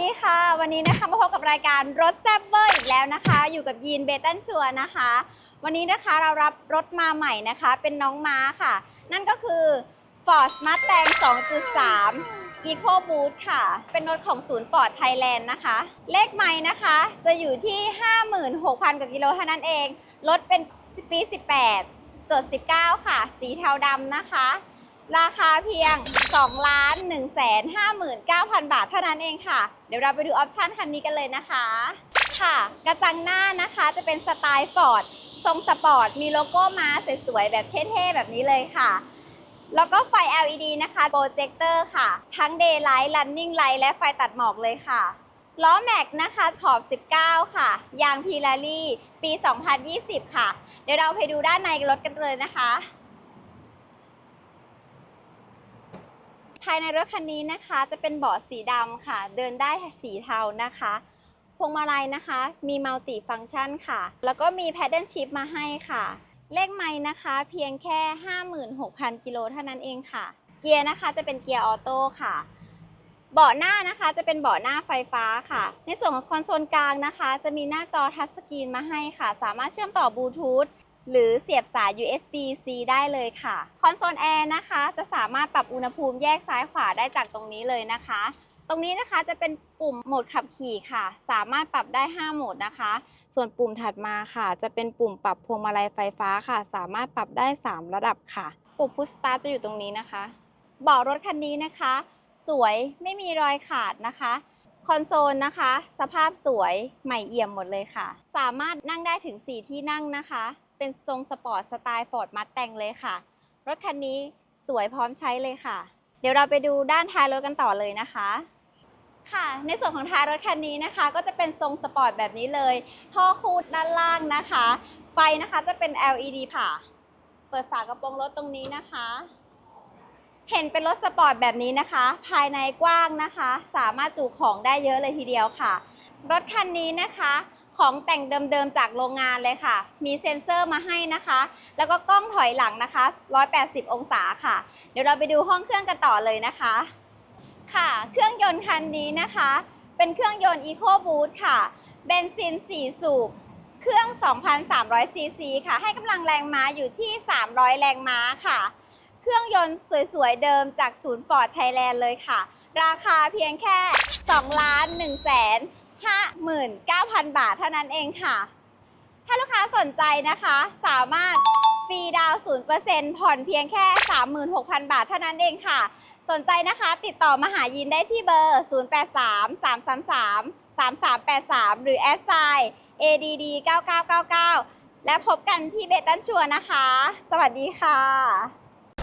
ดีค่ะ วันนี้นะคะมาพบกับรายการรถแซ่บเวอร์อีกแล้วนะคะ อยู่กับยีนเบตันชัวนะคะ วันนี้นะคะเรารับรถมาใหม่นะคะ เป็นน้องม้าค่ะ นั่นก็คือ Ford Mustang 2.3 Eco Boost ค่ะ เป็นรถของศูนย์ Ford Thailand นะคะ เลขไม้นะคะ จะอยู่ที่ 56,000 กว่ากิโลเท่านั้นเอง รถเป็นปี 18 จด 19 ค่ะ สีเทาดำนะคะ ราคาเพียง 2 ล้าน1แสน59,000 บาทเท่านั้นเองค่ะ เดี๋ยวเราไปดูออปชันคันนี้กันเลยนะคะ ค่ะ กระจังหน้านะคะจะเป็นสไตล์ฟอร์ดทรงสปอร์ต มีโลโก้ม้าสวยๆ แบบเท่ๆ แบบนี้เลยค่ะ แล้วก็ไฟ LED นะคะ โปรเจคเตอร์ค่ะ ทั้ง Daylight Running Light และไฟตัดหมอกเลยค่ะ ล้อแม็กนะคะขอบ 19 ค่ะ ยางพีลารี่ ปี 2020 ค่ะ เดี๋ยวเราไปดูด้านในรถกันเลยนะคะ ภายในรถคันนี้นะคะจะเป็นเบาะสีดำค่ะ เดินได้สีเทานะคะพวงมาลัยนะคะ มีมัลติฟัง c t ชันค่ะ แล้วก็มีแพดเดิลชิพมาให้ค่ะ เลขไม้นะคะ เพียงแค่ 56,000 กิโลเท่านั้นเองค่ะ เกียร์นะคะจะเป็นเกียร์ออโต้ค่ะ เบาะหน้านะคะจะเป็นเบาะหน้าไฟฟ้าค่ะ ในส่วนของคอนโซลกลางนะคะ จะมีหน้าจอทัชสกรีนมาให้ค่ะ สามารถเชื่อมต่อบลูทูธ หรือเสียบสาย USB-C ได้เลยค่ะคอนโซลแอร์นะคะ จะสามารถปรับอุณหภูมิแยกซ้ายขวาได้จากตรงนี้เลยนะคะ ตรงนี้นะคะจะเป็นปุ่มโหมดขับขี่ค่ะ สามารถปรับได้ 5 โหมดนะคะ ส่วนปุ่มถัดมาค่ะ จะเป็นปุ่มปรับพวงมาลัยไฟฟ้าค่ะ สามารถปรับได้ 3 ระดับค่ะ ปุ่มพุชสตาร์จะอยู่ตรงนี้นะคะเบาะรถคันนี้นะคะ สวยไม่มีรอยขาดนะคะคอนโซลนะคะ สภาพสวยใหม่เอี่ยมหมดเลยค่ะ สามารถนั่งได้ถึง 4 ที่นั่งนะคะ เป็นทรงสปอร์ตสไตล์ฟอร์ดมัดแต่งเลยค่ะ รถคันนี้สวยพร้อมใช้เลยค่ะ เดี๋ยวเราไปดูด้านท้ายรถกันต่อเลยนะคะ ค่ะ ในส่วนของท้ายรถคันนี้นะคะ ก็จะเป็นทรงสปอร์ตแบบนี้เลย ท่อคูดด้านล่างนะคะ ไฟนะคะจะเป็น LED ค่ะ เปิดฝากระโปรงรถตรงนี้นะคะเห็นเป็นรถสปอร์ตแบบนี้นะคะ ภายในกว้างนะคะ สามารถจุของได้เยอะเลยทีเดียวค่ะ รถคันนี้นะคะ ของแต่งเดิมๆจากโรงงานเลยค่ะ มีเซ็นเซอร์มาให้นะคะ แล้วก็กล้องถอยหลังนะคะ 180 องศาค่ะ เดี๋ยวเราไปดูห้องเครื่องกันต่อเลยนะคะ ค่ะ เครื่องยนต์คันนี้นะคะ เป็นเครื่องยนต์ EcoBoost ค่ะเบนซิน 4 สูบเครื่อง 2,300 ซีซีค่ะ ให้กำลังแรงม้าอยู่ที่ 300 แรงม้าค่ะ เครื่องยนต์สวยๆ เดิมจากศูนย์ฟอร์ดไทยแลนด์เลยค่ะ ราคาเพียงแค่ 2 ล้าน1แสน 59,000 บาทเท่านั้นเองค่ะ ถ้าลูกค้าสนใจนะคะ สามารถฟรีดาวน์0%ผ่อนเพียงแค่ 36,000 บาทเท่านั้นเองค่ะ สนใจนะคะติดต่อมาหายินได้ที่เบอร์ 083 333 3383 หรือแอสไซ ADD 9999 และพบกันที่เบตันชัวนะคะ สวัสดีค่ะ